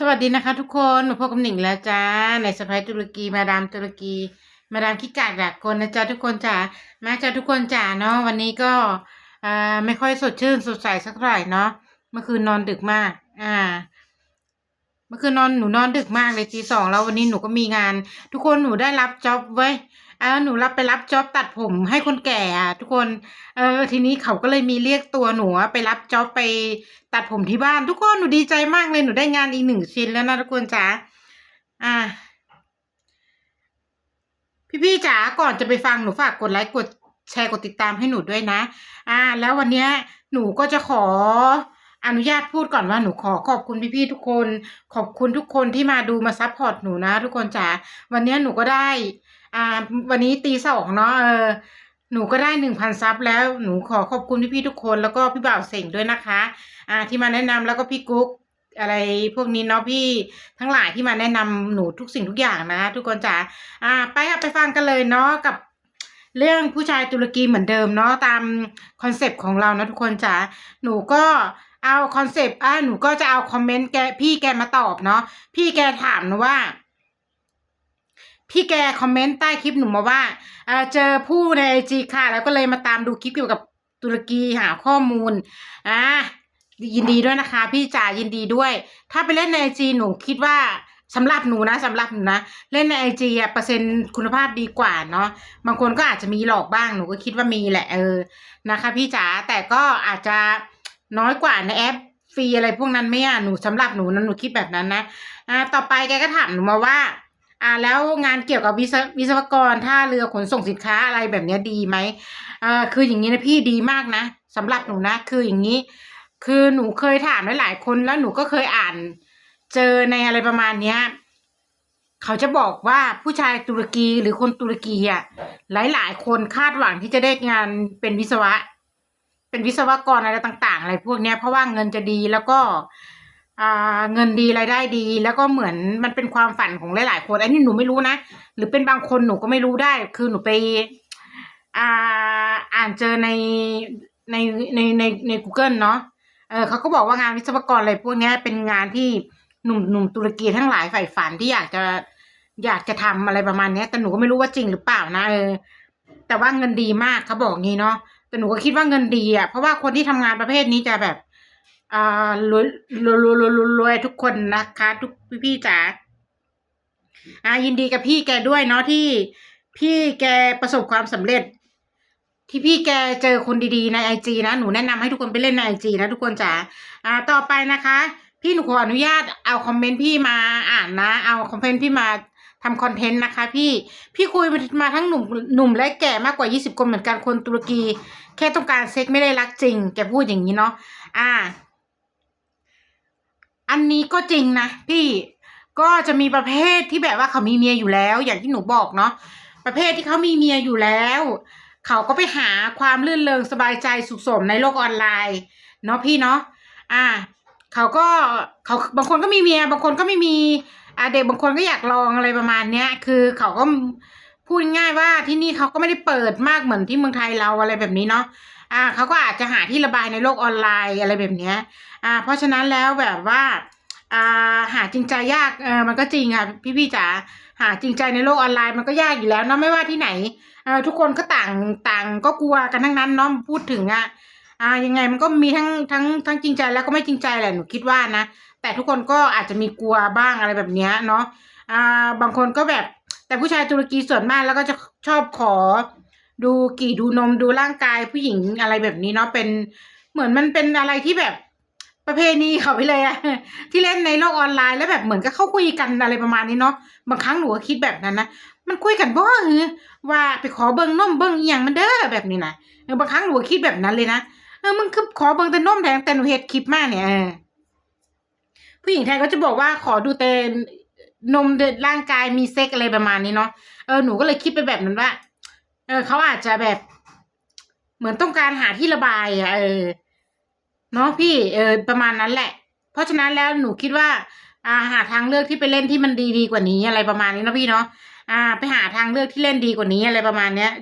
สวัสดีนะคะทุกคนมาพบกับหนิงแล้วจ้าในสไปตุรกีมาดามตุรกี มาดามขี้กากดักคนนะจ๊ะทุกคนจ๋ามาจ้าทุกคนจ๋าเนาะวันนี้ก็อ่าไม่ค่อยสดชื่นสดใสสักเท่าไหร่เนาะเมื่อคืนนอนดึกมาก อ่า เมื่อคืนนอนหนูนอนดึกมากเลยตีสองแล้ววันนี้หนูก็มีงาน ทุกคนหนูได้รับจ็อบไว้ย อ่าหนูรับไปรับจ็อบตัดผมให้คนแก่อะทุกคน เออ ทีนี้เขาก็เลยมีเรียกตัวหนูไปรับจ็อบไปตัดผมที่บ้าน ทุกคนหนูดีใจมากเลยหนูได้งานอีกหนึ่งชิ้นแล้วนะทุกคนจ๋าอ่าพี่ๆจ๋าก่อนจะไปฟังหนูฝากกดไลค์กดแชร์กดติดตามให้หนูด้วยนะ อ่า แล้ววันนี้หนูก็จะขออนุญาตพูดก่อนว่าหนูขอขอบคุณพี่ๆทุกคน ขอบคุณทุกคนที่มาดูมาซัพพอร์ตหนูนะ ทุกคนจ๋าวันนี้หนูก็ได้ อ่า วันนี้ตีสองเนาะเออหนูก็ได้หนึ่งพันซับแล้วหนูขอขอบคุณพี่ๆทุกคนแล้วก็พี่บ่าวเสงด้วยนะคะ อ่า ที่มาแนะนำแล้วก็พี่กุ๊กอะไรพวกนี้เนาะพี่ทั้งหลายที่มาแนะนำหนูทุกสิ่งทุกอย่างนะทุกคนจ๋าอ่า ไปค่ะไปฟังกันเลยเนาะกับเรื่องผู้ชายตุรกีเหมือนเดิมเนาะตามคอนเซปต์ของเรานะทุกคนจ๋าหนูก็เอาคอนเซปต์อ่าหนูก็จะเอาคอมเมนต์แกพี่แกมาตอบเนาะพี่แกถามนูว่า พี่แกคอมเมนต์ใต้คลิปหนูมาว่าเจอผู้ในไอจีค่ะ แล้วก็เลยมาตามดูคลิปเกี่ยวกับตุรกีหาข้อมูลอ่ายินดีด้วยนะคะ พี่จ๋ายินดีด้วย ถ้าไปเล่นในไอจีหนูคิดว่าสำหรับหนูนะสำหรับหนูนะ เล่นในไอจีอะเปอร์เซ็นต์คุณภาพดีกว่าเนาะบางคนก็อาจจะมีหลอกบ้างหนูก็คิดว่ามีแหละเออนะคะ พี่จ๋าแต่ก็อาจจะน้อยกว่าในแอปฟรีอะไรพวกนั้นไหม่อะหนูสำหรับหนูนะหนูคิดแบบนั้นนะอ่าต่อไปแกก็ถามหนูมาว่า อ่าแล้วงานเกี่ยวกับวิศววิศวกรท่าเรือขนส่งสินค้าอะไรแบบเนี้ยดีไหมอ่าคืออย่างนี้นะพี่ดีมากนะสำหรับหนูนะ คืออย่างนี้ คือหนูเคยถามหลายๆคนแล้วหนูก็เคยอ่าน เจอในอะไรประมาณเนี้ยเขาจะบอกว่าผู้ชายตุรกีหรือคนตุรกีอะหลายๆ คนคาดหวังที่จะได้งานเป็นวิศวะ เป็นวิศวกรอะไรต่าง ๆ อะไรพวกเนี้ยเพราะว่าเงินจะดีแล้วก็ เงินดีรายได้ดี แล้วก็เหมือนมันเป็นความฝันของหลายๆคนอันนี้หนูไม่รู้นะหรือเป็นบางคนหนูก็ไม่รู้ได้ คือหนูไปอ่าอ่านเจอในในในในใน Google เนาะเออเขาก็บอกว่างานวิศวกรอะไรพวกนี้เป็นงานที่หนุ่มหนุ่มตุรกีทั้งหลายใฝ่ฝันที่อยากจะอยากจะทำอะไรประมาณนี้แต่หนูก็ไม่รู้ว่าจริงหรือเปล่านะเออแต่ว่าเงินดีมากเขาบอกงี้เนาะแต่หนูก็คิดว่าเงินดีอะเพราะว่าคนที่ทำงานประเภทนี้จะแบบ อ่ารวยรวยรวยรวยรวยรวยทุกคนนะคะ ทุกพี่พี่จ๋าอ่ายินดีกับพี่แกด้วยเนาะที่พี่แกประสบความสำเร็จ ที่พี่แกเจอคนดีๆในไอจีนะหนูแนะนำให้ทุกคนไปเล่นในไอจีนะทุกคนจ๋าอ่าต่อไปนะคะ พี่หนูขออนุญาตเอาคอมเมนต์พี่มาอ่านนะ เอาคอมเมนต์พี่มาทำคอนเทนต์นะคะพี่พี่คุยมาทั้งหนุ่มหนุ่มและแก่มากกว่ายี่สิบคนเหมือนกันคนตุรกี แค่ต้องการเซ็กไม่ได้รักจริง แกพูดอย่างนี้เนาะอ่า อันนี้ก็จริงนะพี่ก็จะมีประเภทที่แบบว่าเขามีเมียอยู่แล้ว อย่างที่หนูบอกเนาะประเภทที่เขามีเมียอยู่แล้ว เขาก็ไปหาความลื่นเลงสบายใจสุขสมในโลกออนไลน์เนาะพี่เนาะอ่าเขาก็เขาบางคนก็มีเมีย บางคนก็ไม่มีอ่าเด็กบางคนก็อยากลองอะไรประมาณเนี้ย คือเขาก็พูดง่ายว่าที่นี่เขาก็ไม่ได้เปิดมากเหมือนที่เมืองไทยเราอะไรแบบนี้เนาะ อ่าเขาก็อาจจะหาที่ระบายในโลกออนไลน์อะไรแบบเนี้ยอ่า เพราะฉะนั้นแล้วแบบว่าอ่าหาจริงใจยากเออมันก็จริงค่ะพี่พี่จ๋าหาจริงใจในโลกออนไลน์มันก็ยากอยู่แล้วเนาะไม่ว่าที่ไหนเออทุกคนก็ต่างต่างก็กลัวกันทั้งนั้นเนาะพูดถึงอะอ่ายังไงมันก็มีทั้งทั้งทั้งจริงใจแล้วก็ไม่จริงใจแหละหนูคิดว่านะแต่ทุกคนก็อาจจะมีกลัวบ้างอะไรแบบเนี้ยเนาะอ่าบางคนก็แบบแต่ผู้ชายตุรกีส่วนมากแล้วก็จะชอบขอ ดูกี่ดูนมดูร่างกายผู้หญิงอะไรแบบนี้เนาะเป็นเหมือนมันเป็นอะไรที่แบบประเพณีเขาไปเลยอะที่เล่นในโลกออนไลน์แล้วแบบเหมือนกับเข้าคุยกันอะไรประมาณนี้เนาะบางครั้งหนูก็คิดแบบนั้นนะมันคุยกันบ่เออว่าไปขอเบิ้งนมเบิ้งอย่างมันเด้อแบบนี้นะบางครั้งหนูก็คิดแบบนั้นเลยนะเออมึงคือขอเบิ้งแต่นมแทนแต่หนูเฮ็ดคลิปมากเนี่ยผู้หญิงไทยก็จะบอกว่าขอดูแต่นมเดือดร่างกายมีเซ็กอะไรประมาณนี้เนาะเออหนูก็เลยคิดไปแบบนั้นว่า เออเขาอาจจะแบบ เหมือนต้องการหาที่ระบายอะเออเนาะพี่เออประมาณนั้นแหละ เพราะฉะนั้นแล้วหนูคิดว่า อ่าหาทางเลือกที่ไปเล่นที่มันดีดีกว่านี้อะไรประมาณนี้นะพี่เนาะอ่า ไปหาทางเลือกที่เล่นดีกว่านี้อะไรประมาณเนี้ย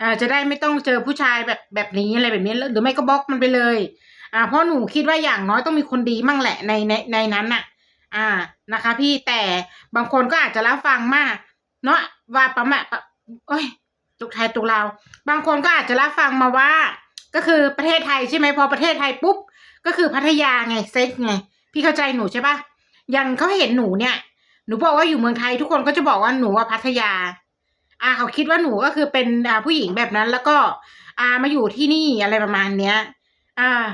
อ่าจะได้ไม่ต้องเจอผู้ชายแบบแบบนี้อะไรแบบนี้หรือไม่ก็บล็อกมันไปเลย อ่า เพราะหนูคิดว่าอย่างน้อยต้องมีคนดีมั่งแหละในในในนั้นน่ะ อ่านะคะ พี่แต่บางคนก็อาจจะรับฟังมาก เนาะว่าประมาณโอ้ย ตุกไทยตุกลาวบางคนก็อาจจะรับฟังมาว่า ก็คือประเทศไทยใช่ไหมพอประเทศไทยปุ๊บ ก็คือพัทยาไงเซ็กไง พี่เข้าใจหนูใช่ปะอยังเขาเห็นหนูเนี่ย หนูบอกว่าอยู่เมืองไทยทุกคนก็จะบอกว่าหนูว่าพัทยา อ่าเขาคิดว่าหนูก็คือเป็นอ่าผู้หญิงแบบนั้น แล้วก็ อ่ามาอยู่ที่นี่อะไรประมาณเนี้ย อ่า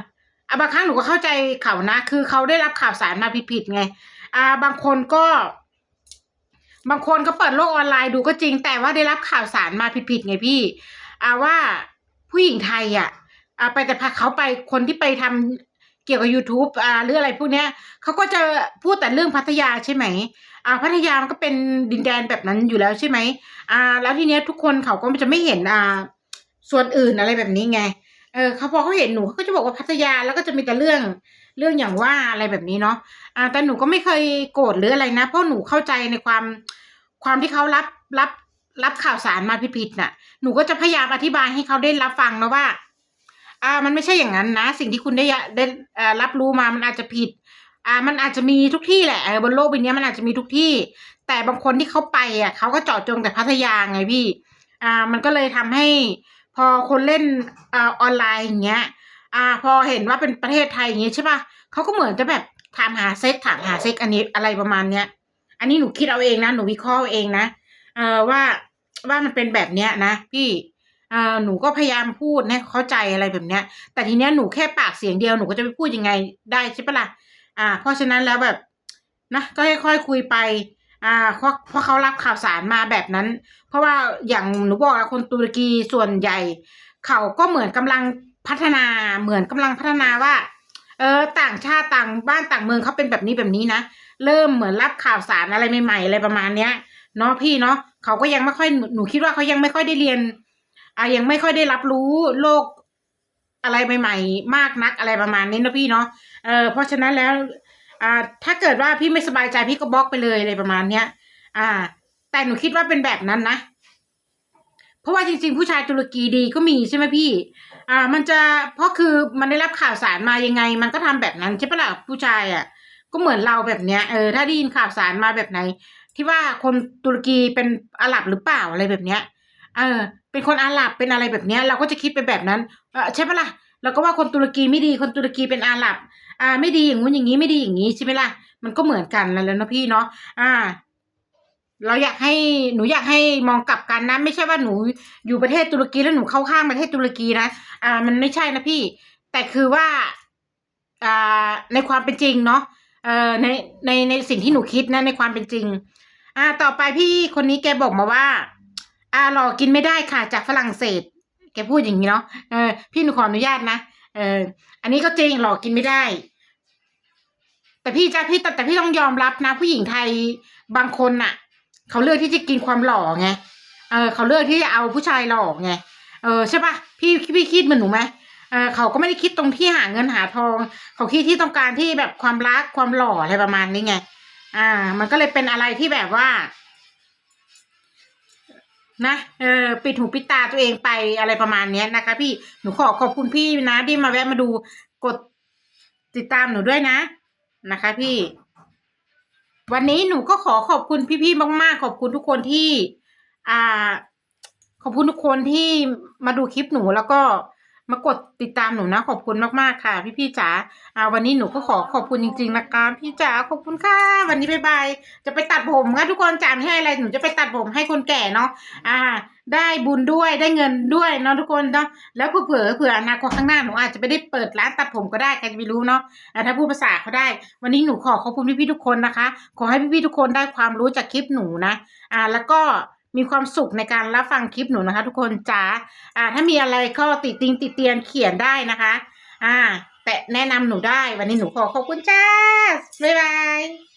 อะบางครั้งหนูก็เข้าใจเขานะ คือเขาได้รับข่าวสารมาผิดๆไง อ่า บางคนก็ บางคนก็เปิดโลกออนไลน์ดูก็จริง แต่ว่าได้รับข่าวสารมาผิดๆไงพี่อาว่าผู้หญิงไทยอะอาไปแต่พาเขาไปคนที่ไปทำเกี่ยวกับ YouTube อ่าหรืออะไรพวกเนี้ยเขาก็จะพูดแต่เรื่องพัทยาใช่ไหมอ่าพัทยามันก็เป็นดินแดนแบบนั้นอยู่แล้วใช่ไหมอ่า แล้วทีเนี้ยทุกคนเขาก็จะไม่เห็นอ่าส่วนอื่นอะไรแบบนี้ไง เออเขาพอเขาเห็นหนูเขาก็จะบอกว่าพัทยาแล้วก็จะมีแต่เรื่องเรื่องอย่างว่าอะไรแบบนี้เนาะอ่าแต่หนูก็ไม่เคยโกรธหรืออะไรนะ เพราะหนูเข้าใจในความความที่เขารับรับรับข่าวสารมาผิดๆน่ะ หนูก็จะพยายามอธิบายให้เขาได้รับฟังนะว่า อ่า มันไม่ใช่อย่างนั้นนะ สิ่งที่คุณได้ได้อ่อรับรู้มามันอาจจะผิด อ่า มันอาจจะมีทุกที่แหละบนโลกใบนี้มันอาจจะมีทุกที่ แต่บางคนที่เขาไปอะเขาก็เจาะจงแต่พัทยาไงพี่ อ่า มันก็เลยทำให้ พอคนเล่นอ่าออนไลน์อย่างเงี้ย อ่า พอเห็นว่าเป็นประเทศไทยอย่างเงี้ยใช่ป่ะเขาก็เหมือนจะแบบถามหาเซ็กถามหาเซ็กอันนี้อะไรประมาณเนี้ย อันนี้หนูคิดเอาเองนะหนูวิเคราะห์เองนะเอ่อว่าว่ามันเป็นแบบเนี้ยนะพี่เอ่อหนูก็พยายามพูดให้เข้าใจอะไรแบบเนี้ย แต่ทีเนี้ยหนูแค่ปากเสียงเดียวหนูก็จะไปพูดยังไงได้ใช่ปะล่ะอ่า เพราะฉะนั้นแล้วแบบนะก็ค่อยๆคุยไป อ่าเพราะเพราะเขารับข่าวสารมาแบบนั้น เพราะว่าอย่างหนูบอกแล้วคนตุรกีส่วนใหญ่ เขาก็เหมือนกำลังพัฒนาเหมือนกำลังพัฒนาว่า เออต่างชาติต่างบ้านต่างเมืองเขาเป็นแบบนี้แบบนี้นะเริ่มเหมือนรับข่าวสารอะไรใหม่ๆอะไรประมาณเนี้ยเนาะพี่เนาะเขาก็ยังไม่ค่อยหนูคิดว่าเขายังไม่ค่อยได้เรียนอ่ายังไม่ค่อยได้รับรู้โลกอะไรใหม่ ๆ มากนักอะไรประมาณนี้นะพี่เนาะเออเพราะฉะนั้นแล้ว อ่า ถ้าเกิดว่าพี่ไม่สบายใจพี่ก็บล็อกไปเลยอะไรประมาณเนี้ย อ่า แต่หนูคิดว่าเป็นแบบนั้นนะ เพราะว่าจริง ๆ ผู้ชายตุรกีดีก็มีใช่ไหมพี่ อ่า มันจะเพราะคือมันได้รับข่าวสารมายังไง มันก็ทำแบบนั้นใช่ปะล่ะผู้ชายอะ ก็เหมือนเราแบบเนี้ย เออ ถ้าได้ยินข่าวสารมาแบบไหน ที่ว่าคนตุรกีเป็นอาหรับหรือเปล่าอะไรแบบเนี้ย เออ เป็นคนอาหรับเป็นอะไรแบบเนี้ย เราก็จะคิดไปแบบนั้น เออใช่ปะล่ะเราก็ว่าคนตุรกีไม่ดี คนตุรกีเป็นอาหรับ อ่า ไม่ดีอย่างงู้นอย่างนี้ไม่ดีอย่างนี้ใช่ไหมล่ะ มันก็เหมือนกันแล้วนะพี่เนาะอ่า เราอยากให้หนูอยากให้มองกลับกันนะ ไม่ใช่ว่าหนูอยู่ประเทศตุรกีแล้วหนูเข้าข้างประเทศตุรกีนะอ่า มันไม่ใช่นะพี่ แต่คือว่า อ่า ในความเป็นจริงเนาะเอ่อในในในสิ่งที่หนูคิดนะในความเป็นจริง อ่า ต่อไปพี่คนนี้แกบอกมาว่า อ่าหลอกินไม่ได้ค่ะ จากฝรั่งเศส แกพูดอย่างนี้เนาะเออพี่หนูขออนุญาตนะเอออันนี้ก็จริงหลอกินไม่ได้ แต่พี่จะพี่แต่แต่พี่ต้องยอมรับนะ ผู้หญิงไทยบางคนน่ะ เขาเลือกที่จะกินความหล่อไงเออเขาเลือกที่จะเอาผู้ชายหล่อไงเออใช่ปะพี่พี่คิดเหมือนหนูไหมเออเขาก็ไม่ได้คิดตรงที่หาเงินหาทอง เขาคิดที่ต้องการที่แบบความรักความหล่ออะไรประมาณนี้ไง อ่า มันก็เลยเป็นอะไรที่แบบว่า นะเออปิดหูปิดตาตัวเองไปอะไรประมาณเนี้ยนะคะ พี่หนูขอขอบคุณพี่นะที่มาแวะมาดูกดติดตามหนูด้วยนะ นะคะพี่ วันนี้หนูก็ขอขอบคุณพี่ๆมาก ๆ ขอบคุณทุกคนที่ อ่า ขอบคุณทุกคนที่มาดูคลิปหนูแล้วก็มากดติดตามหนูนะ ขอบคุณมากๆค่ะ พี่ๆจ๋าอ่า วันนี้หนูก็ขอขอบคุณจริง ๆ นะคะ พี่จ๋าขอบคุณค่ะ วันนี้บายบายจะไปตัดผมค่ะทุกคนจำให้อะไรหนูจะไปตัดผมให้คนแก่เนาะอ่า ได้บุญด้วยได้เงินด้วยเนาะทุกคนเนาะแล้วเผื่อๆเผื่ออนาคตข้างหน้าหนูอาจจะไม่ได้เปิดร้านตัดผมก็ได้ใครจะไปรู้เนาะถ้าพูดภาษาเขาได้ วันนี้หนูขอขอบคุณพี่ๆทุกคนนะคะ ขอให้พี่ๆทุกคนได้ความรู้จากคลิปหนูนะอ่าแล้วก็มีความสุขในการรับฟังคลิปหนูนะคะ ทุกคนจ้าอ่า ถ้ามีอะไรก็ติดติงติดเตียนเขียนได้นะคะ อ่า แต่แนะนำหนูได้วันนี้หนูขอขอบคุณจ้าบ๊ายบาย